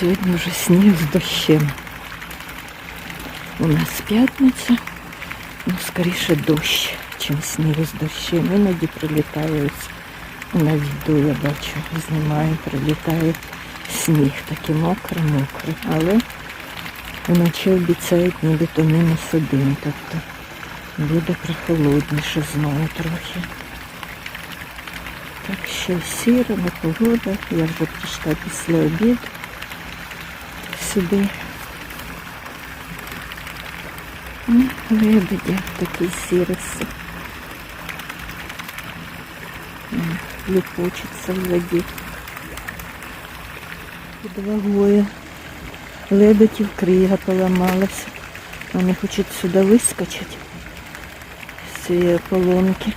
Сьогодні вже сніг з дощем. У нас п'ятниця, ну скоріше дощ, чим сніг з дощем. Іноді прилітає ось на відео, я бачу, знімаю, прилітає сніг, такий мокрий-мокрий, але вночі обіцяють нібито мінус один, тобто буде прохолодніше знову трохи. Так що сіра, непогода, я вже прийшла після обіду сюди. Ну, лебедя такі сіриси. Ліпочеться в воді. Під вагою. Лебедів крига поламалася. Вони хочуть сюди вискочити з цієї полонки.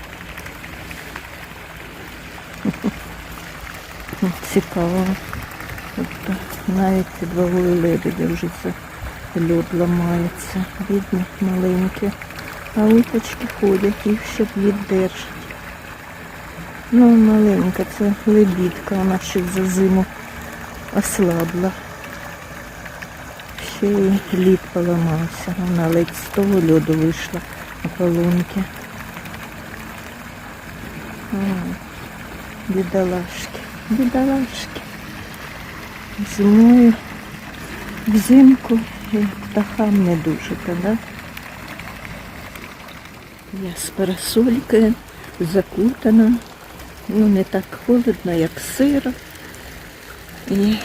Цікаво. Тобто навіть під вагою лебедя вже це льод ламається. Бідні, маленькі. А уточки ходять, їх ще плід держать. Ну, маленька, це лебідка, вона ще за зиму ослабла. Ще й лід поламався. Вона ледь з того льоду вийшла ополонки. Ой, Бідолашки, бідолашки. Зимою, взимку і птахам не дуже, да? Я з парасолькою закутана. Ну, не так холодно, як сиро. І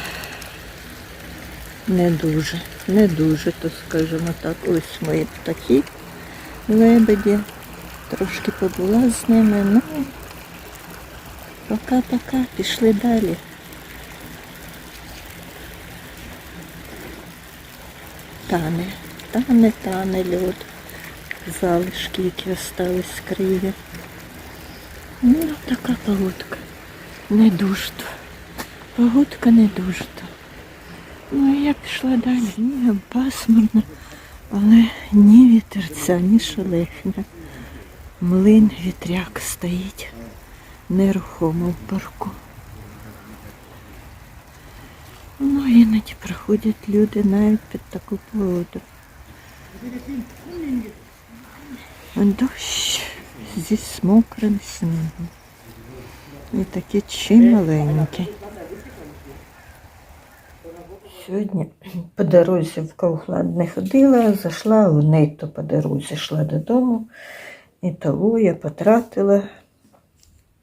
не дуже, не дуже, то скажімо так. Ось мої птахи, лебеді. Трошки побула з ними, ну пока-пока, пішли далі. Тане, тане, тане льод. Залишки, які остались з криги. Ну, така погодка. Не дуже. Погодка не дуже. Ну і я пішла далі. Ні, пасмурно, але ні вітерця, ні шелехня. Млин вітряк стоїть нерухомо в парку. Ну, іноді приходять люди навіть під таку погоду. Дощ зі мокрим снігом. І такі чималенькі. Сьогодні по дорозі в Кауфланд не ходила, зайшла в Нейто по дорозі, йшла додому. І того я потратила.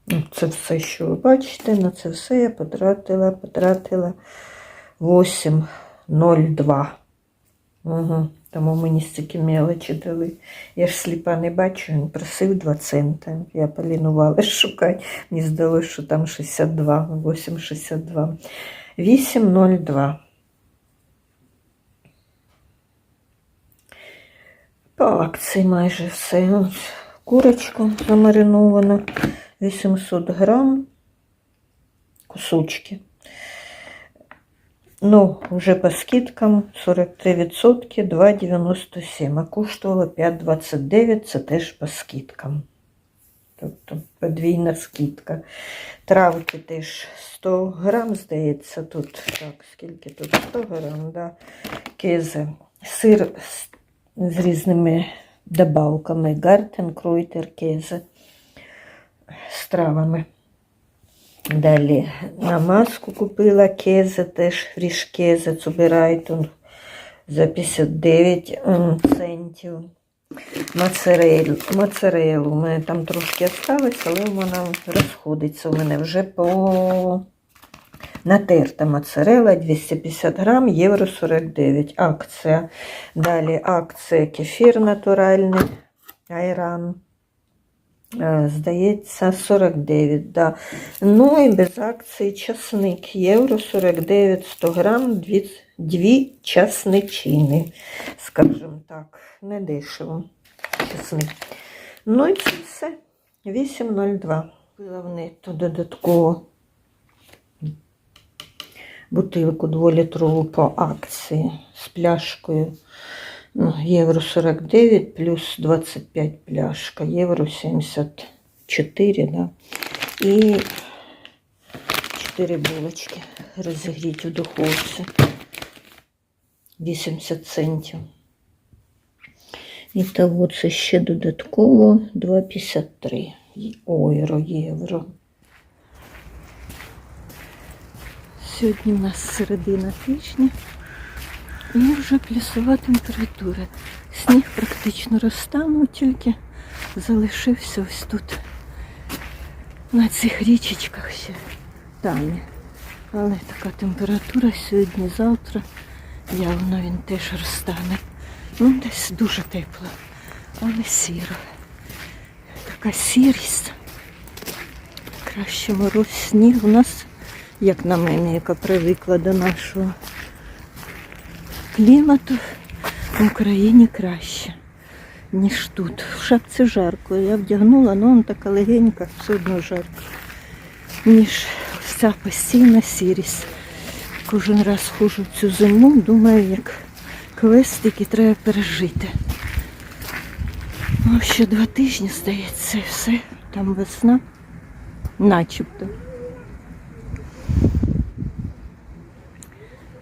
ну, Це все, що ви бачите, на це все я потратила, потратила 8,02. Угу. Тому мені стільки мелочі дали. Я ж сліпа не бачу, він просив 2 цента. Я полінувалась шукати. Мені здалося, що там 62, 8,62. 8,02. По акції майже все. Ось курочка замаринована, 800 грам, кусочки. Ну, вже по скидкам 43%, 2,97, а коштувало 5,29, це теж по скидкам. Тобто подвійна скидка. Травки теж 100 грам, здається, тут. Так, скільки тут? 100 грам, да. Кезе. Сир з, різними добавками. Гартен, кройтер, кезе з травами. Далі на маску купила кезе, теж фріш кезе, цуберайтун за 59 центів. Моцарель. У мене там трошки осталось, але вона розходиться у мене вже по натерта моцарела 250 грам, євро 49. Акція. Далі акція кефір натуральний, айран. Е, Здається, 49, да. Ну і без акції часник. Євро 49, 100 грам, дві, дві часничини. Скажімо так, не дешево. Часник. Ну і це все. 8,02. Купила в нетто додатково бутилку 2-літрову по акції з пляшкою. Ну, Євро 49 плюс 25 пляшка, євро 74, да. І 4 булочки розігріти у духовці. 80 центів. І того це ще додатково 2,53 ойро, євро. Сьогодні в нас середина тижня і вже плюсова температура. Сніг практично розтанув, тільки залишився ось тут. На цих річечках ще тане. Але така температура сьогодні, завтра. Явно він теж розтане. Ну, десь дуже тепло, але сіро. Така сірість. Краще мороз сніг у нас, як на мене, яка привикла до нашого клімату, в Україні краще, ніж тут. В шапці жарко. Я вдягнула, але вона така легенька, все одно жарко. Ніж ця постійна сірість. Кожен раз хожу цю зиму, думаю, як квест, який треба пережити. Ну, ще два тижні, здається, все. Там весна. Начебто.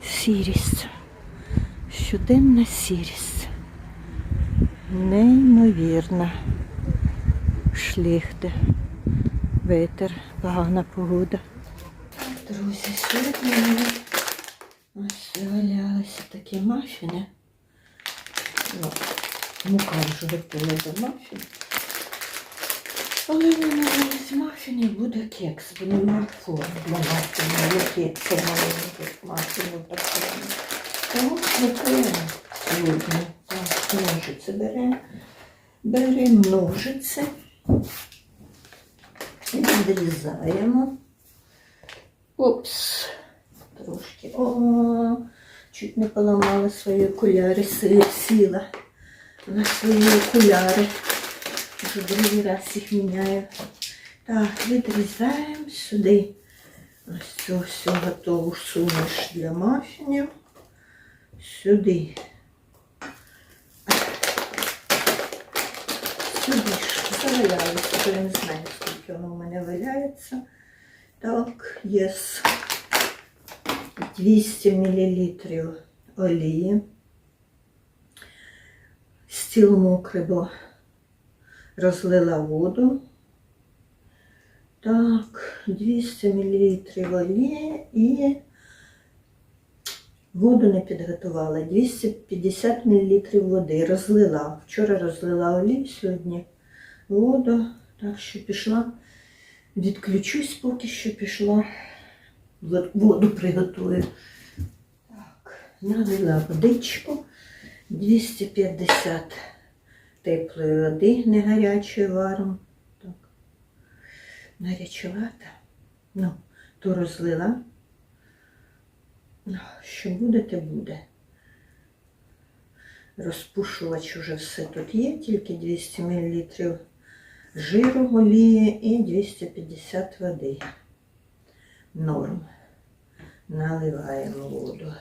Сірість. Щоденна сірість. Неймовірна. Шліхти. Вітер, погана погода. Друзі, сьогодні мене валялися такі мафіни. Ну, мука вже готова до мафін. Але в мене з мафінів буде кекс, бо нема форм для мафінів, які це маленьких мафінів. Тому готуємо сьогодні. Так, ножиці беремо. Беремо ножиці. І відрізаємо. Опс. Трошки. О, чуть не поламала свої окуляри, сі- сіла на свої окуляри. Вже другий раз їх міняю. Так, відрізаємо сюди. Ось цю всю готову суміш для мафінів. Сюди. Сюди ж завалялося, вже не знаю, скільки воно в мене валяється. Так, є 200 мл олії. Стіл мокрий, бо розлила воду. Так, 200 мл олії і воду не підготувала. 250 мл води розлила. Вчора розлила олію, сьогодні воду. Так що пішла. Відключусь, поки що пішла. Воду приготую. Так, налила водичку. 250 теплої води, не гарячої варом. Так. Гарячувата. Ну, то розлила. Ну, Що буде, те буде. Розпушувач уже все тут є, тільки 200 мл жиру олії і 250 води. Норм. Наливаємо воду.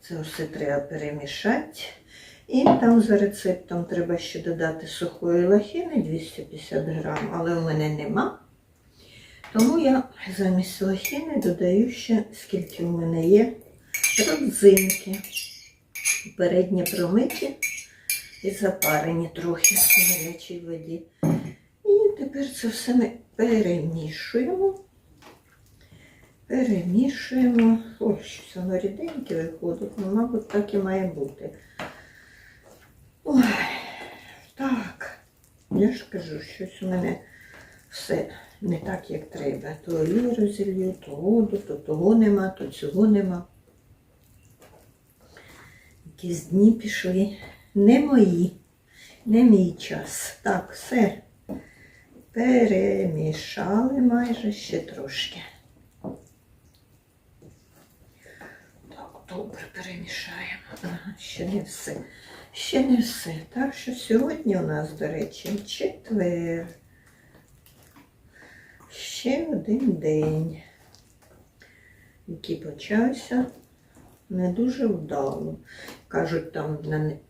Це все треба перемішати. І там за рецептом треба ще додати сухої лохини 250 грам, але в мене нема. Тому я замість лохини додаю ще, скільки в мене є, родзинки. Передні промиті і запарені трохи в гарячій воді. І тепер це все ми перемішуємо. Перемішуємо. Ой, щось воно ріденьке виходить, ну, мабуть, так і має бути. Ой, так. Я ж кажу, щось у мене все не так, як треба. То олію розілью, то воду, то того нема, то цього нема. Якісь дні пішли. Не мої, не мій час. Так, все. Перемішали майже ще трошки. Так, добре перемішаємо. Ага, ще не все. Ще не все. Так що сьогодні у нас, до речі, четвер. Ще один день, який почався не дуже вдало. Кажуть, там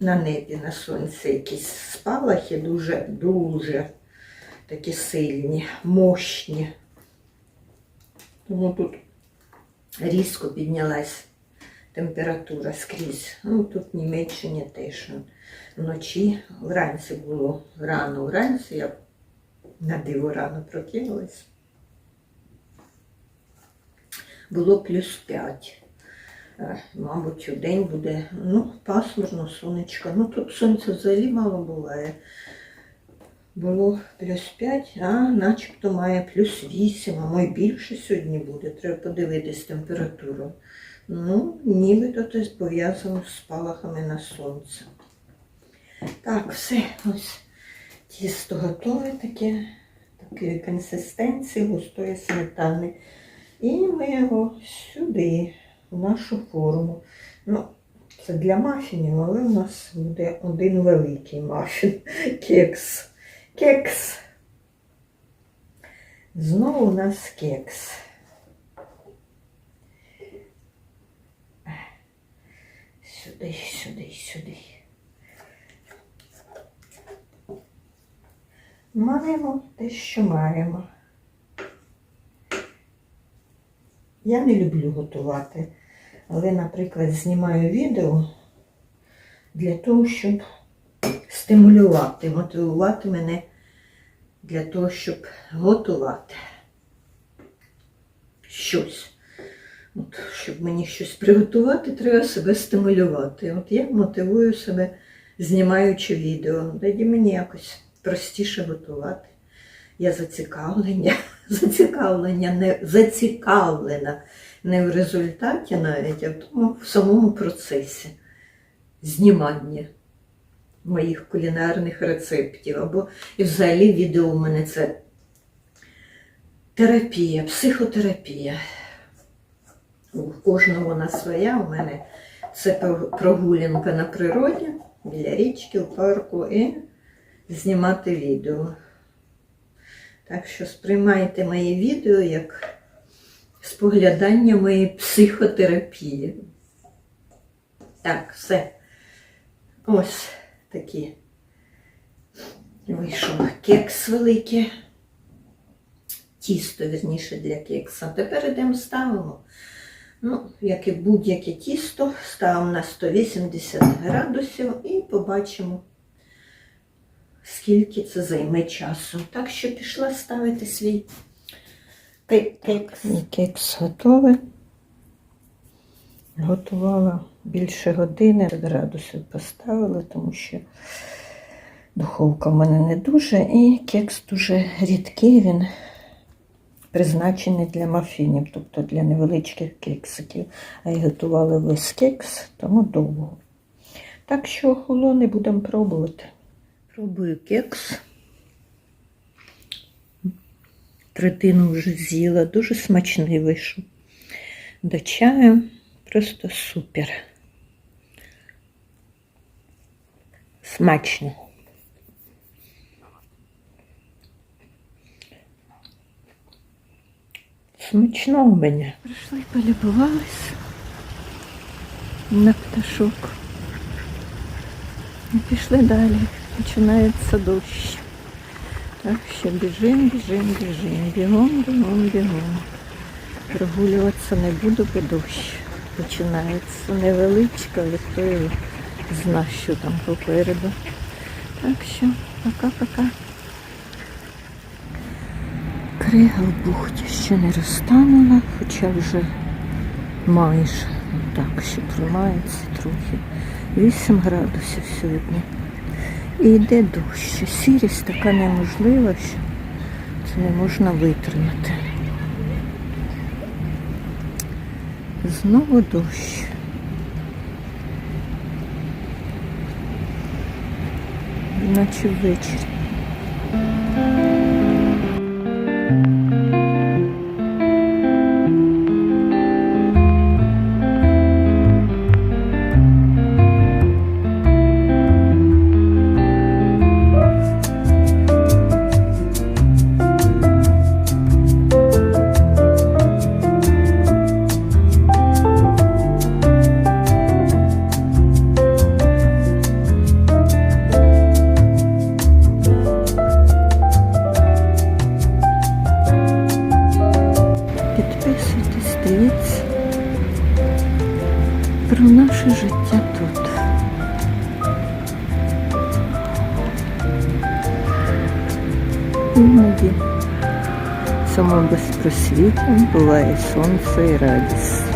на, небі на сонці якісь спалахи дуже, дуже такі сильні, мощні. Тому тут різко піднялась температура скрізь. Ну, тут в Німеччині теж вночі, вранці було рано вранці, я на диво рано прокинулась. Було плюс 5. Мабуть, у день буде ну, пасмурно, сонечко. Ну тут сонця взагалі мало буває. Було плюс 5, а начебто має плюс 8, а мой більше сьогодні буде. Треба подивитись температуру. Ну, нібито це пов'язано з спалахами на сонце. Так, все, ось тісто готове таке, такої консистенції, густої сметани. І ми його сюди, в нашу форму. Ну, це для мафінів, але у нас буде один великий мафін. Кекс. Кекс. Знову у нас кекс. Сюди, сюди, сюди. Маємо те, що маємо. Я не люблю готувати, але, наприклад, знімаю відео для того, щоб стимулювати, мотивувати мене для того, щоб готувати щось. От, щоб мені щось приготувати, треба себе стимулювати. От я мотивую себе, знімаючи відео. Тоді мені якось простіше готувати. Я зацікавлення, зацікавлення, не зацікавлена не в результаті навіть, а в тому в самому процесі знімання моїх кулінарних рецептів. Або і взагалі відео у мене це терапія, психотерапія. У кожного вона своя. У мене це прогулянка на природі біля річки, в парку і знімати відео. Так що сприймайте мої відео як споглядання моєї психотерапії. Так, все. Ось такі. Вийшов кекс великий. Тісто, вірніше, для кекса. Тепер йдемо ставимо. Ну, як і будь-яке тісто, ставимо на 180 градусів і побачимо, скільки це займе часу. Так що пішла ставити свій кекс. І кекс готовий. Готувала більше години, градусів поставила, тому що духовка в мене не дуже, і кекс дуже рідкий, він призначений для мафінів, тобто для невеличких кексиків. А я готувала весь кекс, тому довго. Так що охолони будемо пробувати. Пробую кекс. Третину вже з'їла, дуже смачний вийшов. До чаю просто супер. Смачно. Смачно у мене. Прийшли, полюбувались на пташок. І пішли далі. Починається дощ. Так що біжим, біжим, біжим. Бігом, бігом, бігом. Прогулюватися не буду, бо дощ починається. Невеличка, але хто його зна, що там попереду. Так що, пока-пока. Крига в бухті ще не розтанула, хоча вже майже так, ще тримається трохи. 8 градусів сьогодні. І йде дощ. Сірість така неможлива, що це не можна витримати. Знову дощ. Наче ввечері. про наше життя тут. Іноді в цьому безпросвітом буває сонце і радість.